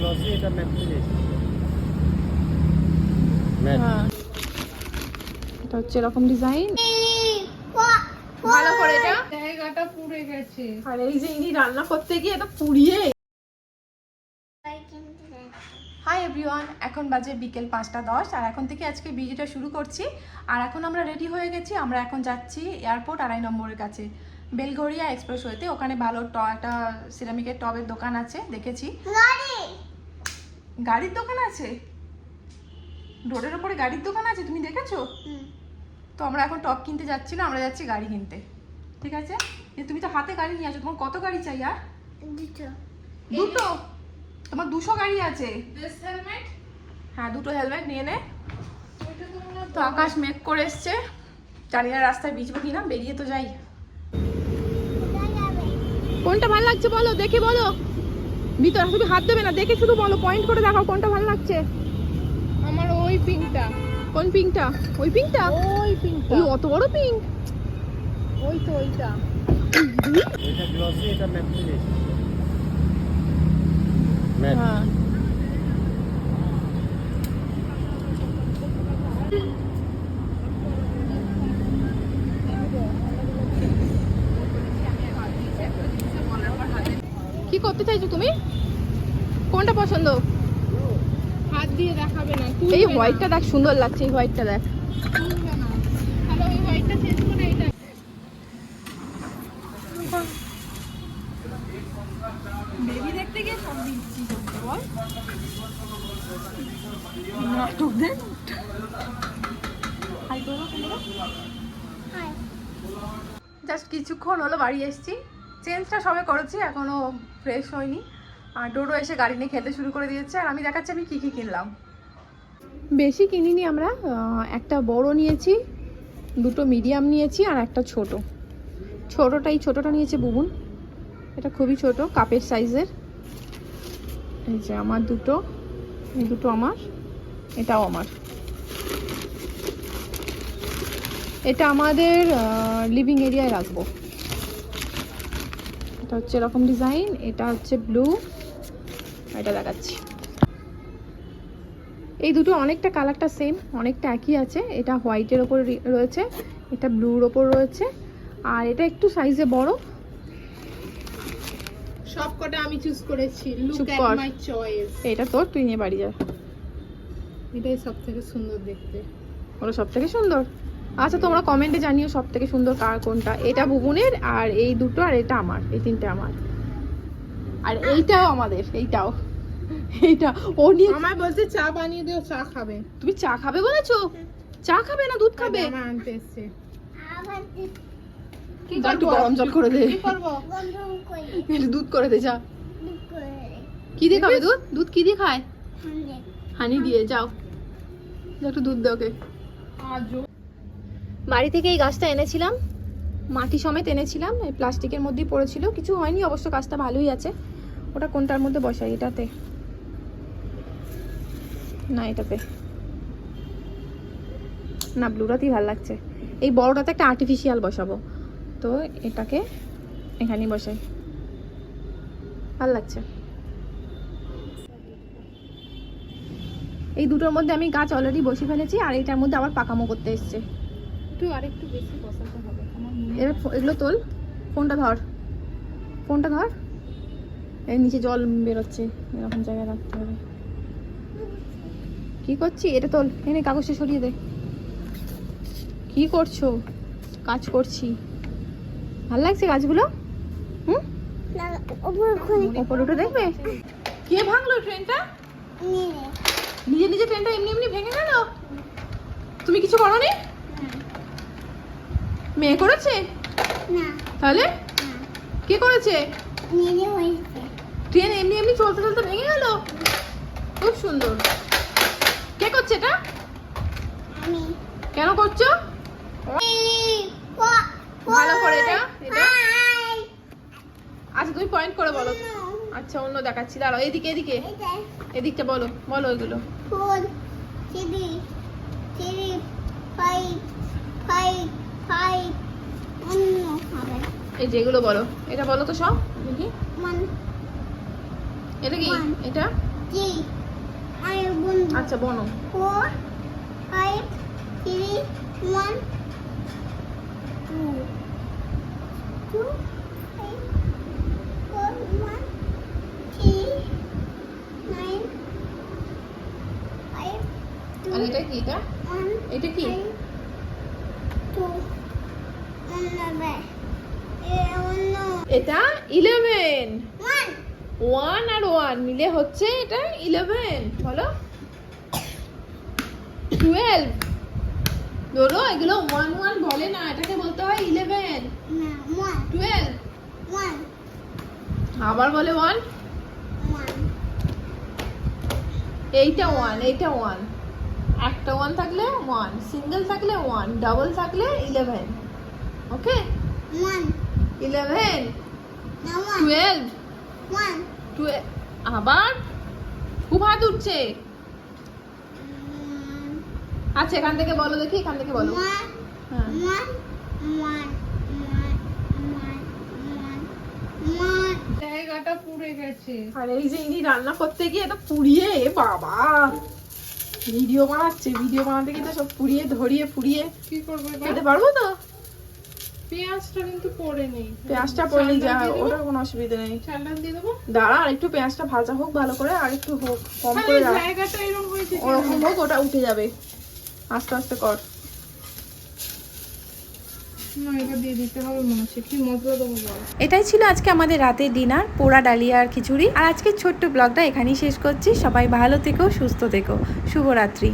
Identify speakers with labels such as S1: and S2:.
S1: Glossy এটা mat finish mat
S2: হ্যাঁ। এটা হচ্ছে এরকম ডিজাইন ভালো করে এটা।
S3: জায়গাটা পুড়ে গেছে।
S2: আর এই যে ইনি রান্না করতে গিয়ে এটা পুড়িয়ে। হাই এভরিওয়ান এখন বাজে বিকেল পাঁচটা দশ আর এখন থেকে আজকে ভিডিওটা শুরু করছি। আর এখন আমরা রেডি হয়ে গেছি আমরা এখন যাচ্ছি এয়ারপোর্ট আড়াই নম্বরের কাছে। বেলঘরিয়া এক্সপ্রেস ওয়েতে ওখানে ভালো ট একটা সিরামিকের টবের দোকান আছে দেখেছি। গাড়ির দোকান আছে? রোডের ওপরে গাড়ির দোকান আছে তুমি দেখেছ? তো আমরা এখন টপ কিনতে যাচ্ছি না আমরা যাচ্ছি গাড়ি কিনতে। ঠিক আছে? এ তুমি তো হাতে গাড়ি নিয়ে আসো তোমার কত গাড়ি চাই আর? দুটো। তোমার দুশো গাড়ি আছে। হ্যাঁ দুটো হেলমেট নিয়ে নে। তো আকাশ মেঘ করে এসছে। জানি না রাস্তায় বিচবো কিনা বেরিয়ে তো যাই। কোনটা ভালো লাগছে বলো দেখে বলো। ভিতর তুমি হাত দেবে না দেখে শুধু বলো পয়েন্ট করে দেখাও কোনটা ভালো লাগছে।
S3: আমার ওই পিঙ্কটা।
S2: কোন পিঙ্কটা? ওই পিঙ্কটা?
S3: ওই পিঙ্কটা।
S2: ওই অত বড় পিঙ্ক
S3: ওই তো ওইটা।
S1: এটা গ্লসি এটা ম্যাট ফিনিশ ম্যাট
S2: হ্যাঁ কি করতে চাইছো তুমি? কোনটা পছন্দ?
S3: হাত দিয়ে দেখাবে না
S2: এই হোয়াইটটা দেখ সুন্দর লাগছে এই হোয়াইটটা দেখ। বেবি দেখতে গিয়ে সব দিচ্ছি নাটক হাই করো জাস্ট কিছুক্ষণ হলো বাড়ি এসেছি। চেঞ্জটা সবে করেছি, এখনও ফ্রেশ হয়নি। আর ডোডো এসে গাড়ি নিয়ে খেতে শুরু করে দিয়েছে, আর আমি দেখাচ্ছি আমি কী কী কিনলাম। বেশি কিনিনি আমরা একটা বড় নিয়েছি, দুটো মিডিয়াম নিয়েছি, আর একটা ছোট। ছোটটা এই ছোটটা নিয়েছে বুবুন। এটা খুবই ছোট, কাপের সাইজের এই যে আমার দুটো, এই দুটো আমার, এটাও আমার। এটা আমাদের লিভিং এরিয়ায় রাখব। এটা হচ্ছে এরকম ডিজাইন এটা হচ্ছে ব্লু এটা দেখাচ্ছি। এই দুটো অনেকটা কালারটা সেম অনেকটা একই আছে এটা হোয়াইটের ওপর রয়েছে এটা ব্লুর ওপর রয়েছে আর এটা একটু সাইজে বড়।
S3: সব কটা আমি চুজ করেছি লুক এট মাই চয়েস
S2: এটা তোর তুই নিয়ে বাড়ি যা।
S3: এটাই সব থেকে সুন্দর দেখতে।
S2: ওটা সব থেকে সুন্দর। আচ্ছা তোমরা কমেন্টে জানিও সব থেকে সুন্দর কার কোনটা। এটা বুবুনের আর এই দুটো আর এটা আমার এই তিনটে আমার। আর এইটাও আমাদের এইটাও। এইটা ও নিয়ে
S3: আমার বলছে চা বানিয়ে দিও চা খাবে।
S2: তুমি চা খাবে বলেছ? চা খাবে না দুধ খাবে?
S3: আমার আনতে এসছে।
S2: একটু গরম জল করে দে। একটু দুধ করে দে যা। কি দিয়ে খাবে দুধ? দুধ কি দিয়ে খায়? হানি দিয়ে। যাও। একটু দুধ দাও ওকে। বাড়ি থেকে এই গাছটা এনেছিলাম। মাটি সমেত এনেছিলাম, এই প্লাস্টিকের মধ্যেই পড়েছিল। কিছু হয়নি, অবশ্য গাছটা ভালোই আছে। ওটা কোনটার মধ্যে বসাই, এটাতে? না এটাতে। না ব্লুটাতেই ভালো লাগছে। এই বড়টাতে একটা আর্টিফিশিয়াল বসাবো। তো এটাকে এখানেই বসাই। ভালো লাগছে। এই দুটোর মধ্যে আমি গাছ অলরেডি বসে ফেলেছি, আর এটার মধ্যে আবার পাকামো করতে এসছে।
S3: একটু আরেকটু বেশি বসাতে হবে। আমার মনে
S2: এবার এগুলো তোল। ফোনটা ধর। ফোনটা ধর। এর নিচে জল বেরোচ্ছে। এরকম জায়গায় রাখতে হবে। কি করছি? এটা তোল। এনে কাগজটা সরিয়ে দে। কি করছ? কাজ করছি। ভালো লাগছে কাজগুলো? হুম? ওপরে উঠে দেখবে? কে ভাঙলো ট্রেনটা? নিজে নিজে ট্রেনটা এমনি এমনি ভেঙে গেল? তুমি কিছু করোনি? মেয়ে করেছে? তাহলে? কে করেছে? ট্রেন এমনি এমনি চলতে চলতে ভেঙে গেল? খুব সুন্দর। কে করছে এটা? কেন করছ? ভালো করে এটা এটা আচ্ছা তুমি পয়েন্ট করে বলো। আচ্ছা অন্য দেখাচ্ছি। দাঁড়াও এদিকে এদিকে। এদিকটা বলো বলো এগুলো।
S4: Four, three, five, অন্য হবে
S2: এই যেগুলো বলো এটা বলো তো সব দেখি এটা কি. এটা
S4: জি
S2: আচ্ছা বনো
S4: four, one, three, nine, five, two,
S2: আর এটা কি এটা এটা কি এটা ইলেভেন ওয়ান আর ওয়ান মিলে হচ্ছে এটা ইলেভেন বলো? টুয়েলভ ধরো এগুলো ওয়ান ওয়ান বলে না এটাকে বলতে হয় ইলেভেন টুয়েলভ আবার বলে ওয়ান এইটা ওয়ান এইটা ওয়ান একটা ওয়ান থাকলে ওয়ান সিঙ্গেল থাকলে ওয়ান ডাবল থাকলে eleven okay
S4: one,
S2: eleven twelve
S4: one.
S2: Twelve আবার খুব হাত উঠছে।
S4: Mm,
S2: আচ্ছা এখান থেকে বলো দেখি এখান থেকে বলো। হ্যাঁ.
S3: জায়গাটা পুড়ে গেছে।
S2: আর এই যে ইনি রান্না করতে গিয়ে তো পুড়িয়ে বাবা। ভিডিও বানাচ্ছে ভিডিও বানাতে গিয়ে সব পুড়িয়ে ধরিয়ে পুড়িয়ে
S3: কি করব
S2: খেতে পারব তো?
S3: পেঁয়াজটা কিন্তু পড়ে নেই।
S2: পেঁয়াজটা যা? ওটার কোনো অসুবিধা নেই।
S3: চালটা দিয়ে দেবো?
S2: দাঁড়া আর একটু পেঁয়াজটা ভাজা হোক ভালো করে আর একটু হোক কম করে
S3: জায়গাটা এরকম হয়েছে
S2: ওরকম হোক ওটা উঠে যাবে। আস্তে আস্তে কর
S3: না এটা দিয়ে দিতে হবে মনে হচ্ছে কি মশলা দেবো বল
S2: এটাই ছিল আজকে আমাদের রাতের ডিনার, পোড়া ডালিয়া আর খিচুড়ি। আর আজকের ছোট্ট ব্লগটা এখানেই শেষ করছি। সবাই ভালো থেকো, সুস্থ থেকো। শুভরাত্রি।